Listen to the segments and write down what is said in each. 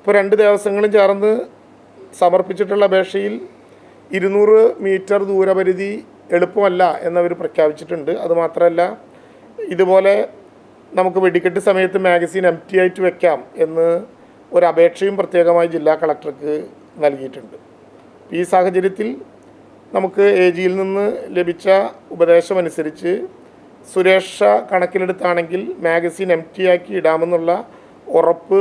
ഇപ്പോൾ രണ്ട് ദേവസ്വങ്ങളും ചേർന്ന് സമർപ്പിച്ചിട്ടുള്ള അപേക്ഷയിൽ ഇരുന്നൂറ് മീറ്റർ ദൂരപരിധി എളുപ്പമല്ല എന്നവർ പ്രഖ്യാപിച്ചിട്ടുണ്ട്. അതുമാത്രമല്ല ഇതുപോലെ നമുക്ക് വെടിക്കെട്ട് സമയത്ത് മാഗസീൻ എം ടി ആയിട്ട് വെക്കാം എന്ന് ഒരു പ്രത്യേകമായി ജില്ലാ കളക്ടർക്ക് നൽകിയിട്ടുണ്ട്. ഈ സാഹചര്യത്തിൽ നമുക്ക് എ ജിയിൽ നിന്ന് ലഭിച്ച ഉപദേശമനുസരിച്ച് സുരക്ഷ കണക്കിലെടുത്താണെങ്കിൽ മാഗസീൻ എം ടി ആക്കി ഇടാമെന്നുള്ള ഉറപ്പ്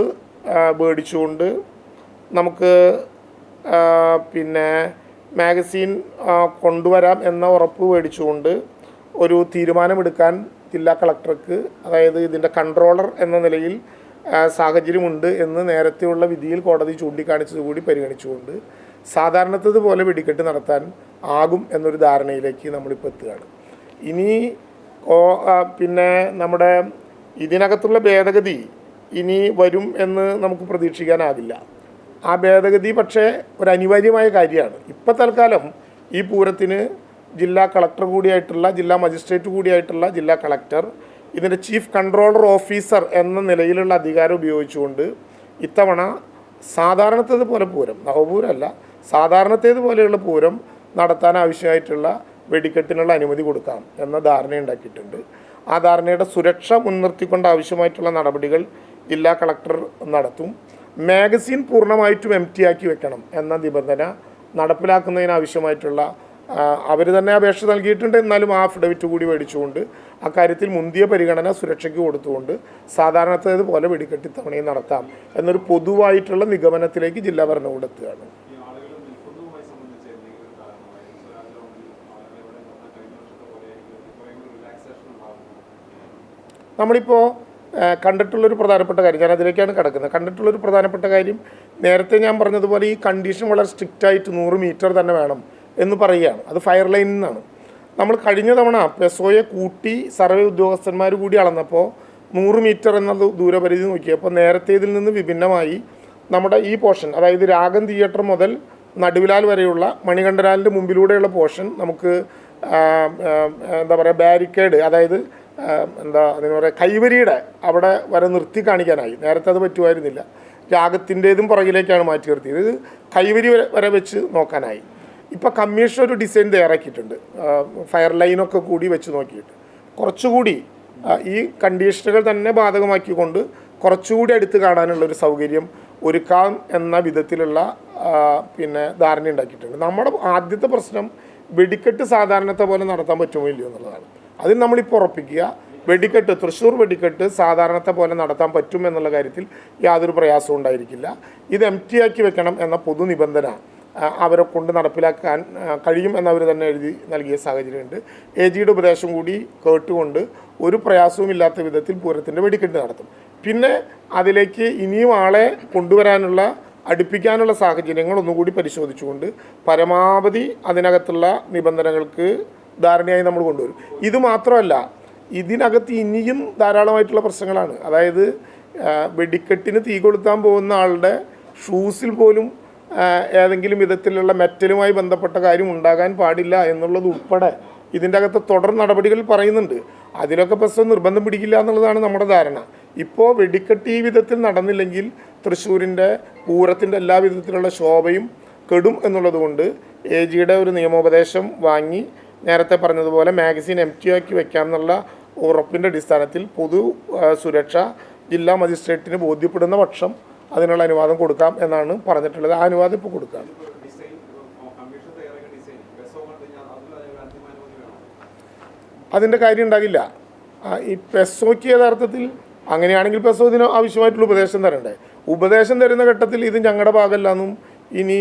മേടിച്ചുകൊണ്ട് നമുക്ക് പിന്നെ മാഗസീൻ കൊണ്ടുവരാം എന്ന ഉറപ്പ് മേടിച്ചുകൊണ്ട് ഒരു തീരുമാനമെടുക്കാൻ ജില്ലാ കളക്ടർക്ക് അതായത് ഇതിന്റെ കൺട്രോളർ എന്ന നിലയിൽ സാഹചര്യമുണ്ട് എന്ന് നേരത്തെയുള്ള വിധിയിൽ കോടതി ചൂണ്ടിക്കാണിച്ചതുകൂടി പരിഗണിച്ചുകൊണ്ട് സാധാരണത്തത് പോലെ വെടിക്കെട്ട് നടത്താൻ ആകും എന്നൊരു ധാരണയിലേക്ക് നമ്മളിപ്പോൾ എത്തുകയാണ്. ഇനി പിന്നെ നമ്മുടെ ഇതിനകത്തുള്ള ഭേദഗതി ഇനി വരും എന്ന് നമുക്ക് പ്രതീക്ഷിക്കാനാവില്ല. ആ ഭേദഗതി പക്ഷേ ഒരു അനിവാര്യമായ കാര്യമാണ്. ഇപ്പം തൽക്കാലം ഈ പൂരത്തിന് ജില്ലാ കളക്ടർ കൂടിയായിട്ടുള്ള ജില്ലാ മജിസ്ട്രേറ്റ് കൂടിയായിട്ടുള്ള ജില്ലാ കളക്ടർ ഇതിന്റെ ചീഫ് കൺട്രോളർ ഓഫീസർ എന്ന നിലയിലുള്ള അധികാരം ഉപയോഗിച്ചുകൊണ്ട് ഇത്തവണ സാധാരണത്തേത് പോലെ പൂരം നവപൂരമല്ല സാധാരണത്തേത് പോലെയുള്ള പൂരം നടത്താൻ ആവശ്യമായിട്ടുള്ള വെടിക്കെട്ടിനുള്ള അനുമതി കൊടുക്കാം എന്ന ധാരണ ഉണ്ടാക്കിയിട്ടുണ്ട് ആ ധാരണയുടെ സുരക്ഷ മുൻനിർത്തിക്കൊണ്ട് ആവശ്യമായിട്ടുള്ള നടപടികൾ ജില്ലാ കളക്ടർ നടത്തും. മാഗസിൻ പൂർണമായിട്ടും എം ടി ആക്കി വെക്കണം എന്ന നിബന്ധന നടപ്പിലാക്കുന്നതിന് ആവശ്യമായിട്ടുള്ള അവർ തന്നെ അപേക്ഷ നൽകിയിട്ടുണ്ട്. എന്നാലും ആ അഫിഡവിറ്റ് കൂടി മേടിച്ചുകൊണ്ട് അക്കാര്യത്തിൽ മുന്തിയ പരിഗണന സുരക്ഷയ്ക്ക് കൊടുത്തുകൊണ്ട് സാധാരണത്തേത് പോലെ വെടിക്കെട്ടി തവണയും നടത്താം എന്നൊരു പൊതുവായിട്ടുള്ള നിഗമനത്തിലേക്ക് ജില്ലാ ഭരണകൂടം എത്തുകയാണ്. നമ്മളിപ്പോൾ കണ്ടിട്ടുള്ളൊരു പ്രധാനപ്പെട്ട കാര്യം ഞാൻ അതിലേക്കാണ് കിടക്കുന്നത്. കണ്ടിട്ടുള്ളൊരു പ്രധാനപ്പെട്ട കാര്യം നേരത്തെ ഞാൻ പറഞ്ഞതുപോലെ ഈ കണ്ടീഷൻ വളരെ സ്ട്രിക്റ്റ് ആയിട്ട് നൂറ് മീറ്റർ തന്നെ വേണം എന്ന് പറയുകയാണ്. അത് ഫയർ ലൈനിൽ നിന്നാണ് നമ്മൾ കഴിഞ്ഞ തവണ പെസോയെ കൂട്ടി സർവേ ഉദ്യോഗസ്ഥന്മാർ കൂടി അളന്നപ്പോൾ നൂറ് മീറ്റർ എന്ന ദൂരപരിധി നോക്കിയപ്പോൾ നേരത്തെ ഇതിൽ നിന്ന് വിഭിന്നമായി നമ്മുടെ ഈ പോർഷൻ അതായത് രാഗം തിയേറ്റർ മുതൽ നടുവിലാൽ വരെയുള്ള മണികണ്ഠലാലിന്റെ മുമ്പിലൂടെയുള്ള പോർഷൻ നമുക്ക് എന്താ പറയുക ബാരിക്കേഡ് അതായത് എന്താ അതിന് പറയുക കൈവരിയുടെ അവിടെ വരെ നിർത്തി കാണിക്കാനായി. നേരത്തെ അത് പറ്റുമായിരുന്നില്ല. രാഗത്തിന്റേതും പുറകിലേക്കാണ് മാറ്റി നിർത്തിയത്. ഇത് കൈവരി വരെ വെച്ച് നോക്കാനായി. ഇപ്പോൾ കമ്മീഷൻ ഒരു ഡിസൈൻ തയ്യാറാക്കിയിട്ടുണ്ട്. ഫയർ ലൈനൊക്കെ കൂടി വെച്ച് നോക്കിയിട്ട്. കുറച്ചുകൂടി ഈ കണ്ടീഷനുകൾ തന്നെ ബാധകമാക്കിക്കൊണ്ട് കുറച്ചുകൂടി അടുത്ത് കാണാനുള്ള ഒരു സൗകര്യം ഒരുക്കാം എന്ന വിധത്തിലുള്ള പിന്നെ ധാരണ ഉണ്ടാക്കിയിട്ടുണ്ട്. നമ്മുടെ ആദ്യത്തെ പ്രശ്നം വെടിക്കെട്ട് സാധാരണത്തെ പോലെ നടത്താൻ പറ്റുമോ ഇല്ലയോ എന്നുള്ളതാണ്. അതിൽ നമ്മളിപ്പോൾ ഉറപ്പിക്കുക. വെടിക്കെട്ട് തൃശ്ശൂർ വെടിക്കെട്ട് സാധാരണത്തെ പോലെ നടത്താൻ പറ്റും എന്നുള്ള കാര്യത്തിൽ യാതൊരു പ്രയാസവും ഉണ്ടായിരിക്കില്ല. ഇത് എം ടി ആക്കി വെക്കണം എന്ന പൊതു നിബന്ധന അവരെ കൊണ്ട് നടപ്പിലാക്കാൻ കഴിയും എന്നവർ തന്നെ എഴുതി നൽകിയ സാഹചര്യമുണ്ട്. എ ജിയുടെ ഉപദേശം കൂടി കേട്ടുകൊണ്ട് ഒരു പ്രയാസവും ഇല്ലാത്ത വിധത്തിൽ പൂരത്തിന്റെ വെടിക്കെട്ട് നടത്തും. പിന്നെ അതിലേക്ക് ഇനിയും ആളെ കൊണ്ടുവരാനുള്ള അടുപ്പിക്കാനുള്ള സാഹചര്യങ്ങൾ ഒന്നുകൂടി പരിശോധിച്ചുകൊണ്ട് പരമാവധി അതിനകത്തുള്ള നിബന്ധനകൾക്ക് ധാരണയായി നമ്മൾ കൊണ്ടുവരും. ഇത് മാത്രമല്ല ഇതിനകത്ത് ഇനിയും ധാരാളമായിട്ടുള്ള പ്രശ്നങ്ങളാണ്. അതായത് വെടിക്കെട്ടിന് തീ കൊളുത്താൻ പോകുന്ന ആളുടെ ഷൂസിൽ പോലും ഏതെങ്കിലും വിധത്തിലുള്ള മെറ്റലുമായി ബന്ധപ്പെട്ട കാര്യം ഉണ്ടാകാൻ പാടില്ല എന്നുള്ളത് ഉൾപ്പെടെ ഇതിന്റെ അകത്ത് തുടർ നടപടികൾ പറയുന്നുണ്ട്. അതിലൊക്കെ പ്രശ്നം നിർബന്ധം പിടിക്കില്ല എന്നുള്ളതാണ് നമ്മുടെ ധാരണ. ഇപ്പോൾ വെടിക്കെട്ട് ഈ വിധത്തിൽ നടന്നില്ലെങ്കിൽ തൃശ്ശൂരിന്റെ പൂരത്തിന്റെ എല്ലാ വിധത്തിലുള്ള ശോഭയും കെടും എന്നുള്ളതുകൊണ്ട് എ ജിയുടെ ഒരു നിയമോപദേശം വാങ്ങി നേരത്തെ പറഞ്ഞതുപോലെ മാഗസിൻ എം ടി ആക്കി വെക്കാം എന്നുള്ള ഉറപ്പിന്റെ അടിസ്ഥാനത്തിൽ പൊതു സുരക്ഷ ജില്ലാ മജിസ്ട്രേറ്റിന് ബോധ്യപ്പെടുന്ന പക്ഷം അതിനുള്ള അനുവാദം കൊടുക്കാം എന്നാണ് പറഞ്ഞിട്ടുള്ളത്. ആ അനുവാദം ഇപ്പോൾ കൊടുക്കാം. അതിന്റെ കാര്യം ഉണ്ടാകില്ല. ഈ പെസോയ്ക്ക് യഥാർത്ഥത്തിൽ അങ്ങനെയാണെങ്കിൽ പെസോ ഇതിന് ആവശ്യമായിട്ടുള്ള ഉപദേശം തരണ്ടേ? ഉപദേശം തരുന്ന ഘട്ടത്തിൽ ഇത് ഞങ്ങളുടെ ഭാഗമല്ലെന്നും ഇനി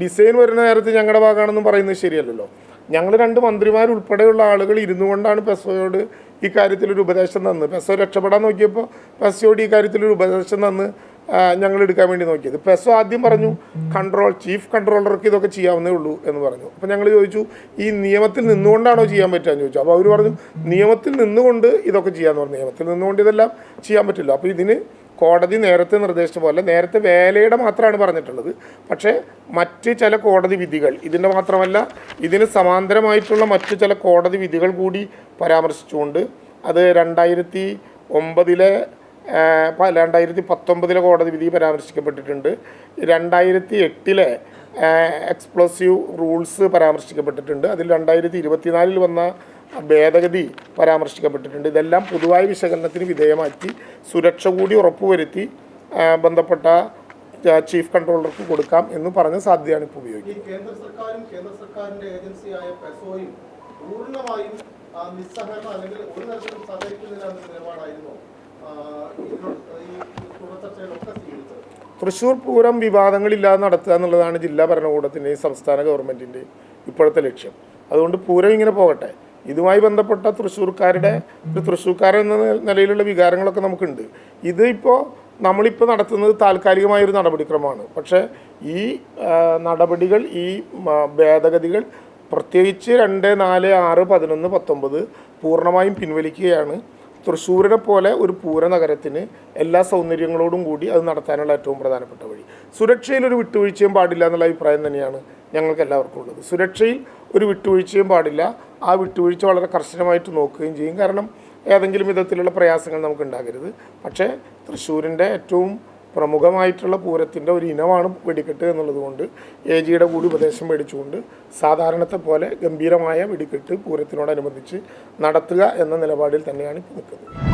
ഡിസൈൻ വരുന്ന നേരത്തെ ഞങ്ങളുടെ ഭാഗമാണെന്നും പറയുന്നത് ശരിയല്ലല്ലോ. ഞങ്ങൾ രണ്ട് മന്ത്രിമാരുൾപ്പെടെയുള്ള ആളുകൾ ഇരുന്നു കൊണ്ടാണ് പെസോയോട് ഈ കാര്യത്തിലൊരു ഉപദേശം തന്ന് പെസോ രക്ഷപ്പെടാൻ നോക്കിയപ്പോൾ പെസോയോട് ഈ കാര്യത്തിലൊരു ഉപദേശം തന്ന് ഞങ്ങൾ എടുക്കാൻ വേണ്ടി നോക്കിയത്. പെസോ ആദ്യം പറഞ്ഞു കൺട്രോൾ ചീഫ് കൺട്രോളർക്ക് ഇതൊക്കെ ചെയ്യാവുന്നേ ഉള്ളൂ എന്ന് പറഞ്ഞു. അപ്പോൾ ഞങ്ങൾ ചോദിച്ചു ഈ നിയമത്തിൽ നിന്നുകൊണ്ടാണോ ചെയ്യാൻ പറ്റുക എന്ന് ചോദിച്ചു? അപ്പോൾ അവർ പറഞ്ഞു നിയമത്തിൽ നിന്നുകൊണ്ട് ഇതൊക്കെ ചെയ്യാമെന്ന് പറഞ്ഞു. നിയമത്തിൽ നിന്നുകൊണ്ട് ഇതെല്ലാം ചെയ്യാൻ പറ്റില്ല. അപ്പോൾ ഇതിന് കോടതി നേരത്തെ നിർദ്ദേശിച്ച പോലെ നേരത്തെ വേലയുടെ മാത്രമാണ് പറഞ്ഞിട്ടുള്ളത്. പക്ഷേ മറ്റ് ചില കോടതി വിധികൾ ഇതിന്റെ മാത്രമല്ല ഇതിന് സമാന്തരമായിട്ടുള്ള മറ്റു ചില കോടതി വിധികൾ കൂടി പരാമർശിച്ചുകൊണ്ട് അത് രണ്ടായിരത്തി ഒമ്പതിലെ രണ്ടായിരത്തി പത്തൊമ്പതിലെ കോടതി വിധി പരാമർശിക്കപ്പെട്ടിട്ടുണ്ട്. രണ്ടായിരത്തി എട്ടിലെ എക്സ്പ്ലോസീവ് റൂൾസ് പരാമർശിക്കപ്പെട്ടിട്ടുണ്ട്. അതിൽ രണ്ടായിരത്തി ഇരുപത്തിനാലിൽ വന്ന ഭേദഗതി പരാമർശിക്കപ്പെട്ടിട്ടുണ്ട്. ഇതെല്ലാം പൊതുവായ വിശകലനത്തിന് വിധേയമാക്കി സുരക്ഷ കൂടി ഉറപ്പുവരുത്തി ബന്ധപ്പെട്ട ചീഫ് കൺട്രോളർക്ക് കൊടുക്കാം എന്ന് പറഞ്ഞ സാധ്യതയാണ് ഇപ്പോൾ ഉപയോഗിക്കുന്നത്. തൃശൂർ കേന്ദ്ര സർക്കാരും കേന്ദ്ര സർക്കാരിന്റെ ഏജൻസിയായ പെസോയും പൂർണമായും നിസ്സഹകരണം അല്ലെങ്കിൽ ഒരു തരത്തിലും സഹകരിക്കുന്നില്ല എന്ന നിലപാടായിരുന്നു തൃശ്ശൂർ പൂരം വിവാദങ്ങളില്ലാതെ നടത്തുക എന്നുള്ളതാണ് ജില്ലാ ഭരണകൂടത്തിന്റെയും സംസ്ഥാന ഗവൺമെന്റിന്റെയും ഇപ്പോഴത്തെ ലക്ഷ്യം. അതുകൊണ്ട് പൂരം ഇങ്ങനെ പോകട്ടെ. ഇതുമായി ബന്ധപ്പെട്ട തൃശ്ശൂർക്കാരുടെ ഒരു തൃശ്ശൂർക്കാരൻ എന്ന നിലയിലുള്ള വികാരങ്ങളൊക്കെ നമുക്കുണ്ട്. ഇത് ഇപ്പോൾ നമ്മളിപ്പോൾ നടത്തുന്നത് താൽക്കാലികമായൊരു നടപടിക്രമമാണ്. പക്ഷേ ഈ നടപടികൾ ഈ ഭേദഗതികൾ പ്രത്യേകിച്ച് രണ്ട് നാല് ആറ് പതിനൊന്ന് പത്തൊമ്പത് പൂർണമായും പിൻവലിക്കുകയാണ്. തൃശ്ശൂരിനെ പോലെ ഒരു പൂര നഗരത്തിന് എല്ലാ സൗന്ദര്യങ്ങളോടും കൂടി അത് നടത്താനുള്ള ഏറ്റവും പ്രധാനപ്പെട്ട വഴി. സുരക്ഷയിൽ ഒരു വിട്ടുവീഴ്ചയും പാടില്ല എന്നുള്ള അഭിപ്രായം തന്നെയാണ് ഞങ്ങൾക്ക് എല്ലാവർക്കും ഉള്ളത്. സുരക്ഷയിൽ ഒരു വിട്ടുവീഴ്ചയും പാടില്ല ആ വിട്ടുവീഴ്ച വളരെ കർശനമായിട്ട് നോക്കുകയും ചെയ്യും. കാരണം ഏതെങ്കിലും വിധത്തിലുള്ള പ്രയാസങ്ങൾ നമുക്ക് ഉണ്ടാകരുത് പക്ഷേ തൃശ്ശൂരിന്റെ ഏറ്റവും പ്രമുഖമായിട്ടുള്ള പൂരത്തിന്റെ ഒരു ഇനമാണ് വെടിക്കെട്ട് എന്നുള്ളത് കൊണ്ട് എ ജിയുടെ കൂടി ഉപദേശം മേടിച്ചുകൊണ്ട് സാധാരണത്തെ പോലെ ഗംഭീരമായ വെടിക്കെട്ട് പൂരത്തിനോടനുബന്ധിച്ച് നടത്തുക എന്ന നിലപാടിൽ തന്നെയാണ് ഇപ്പോൾ നിൽക്കുന്നത്.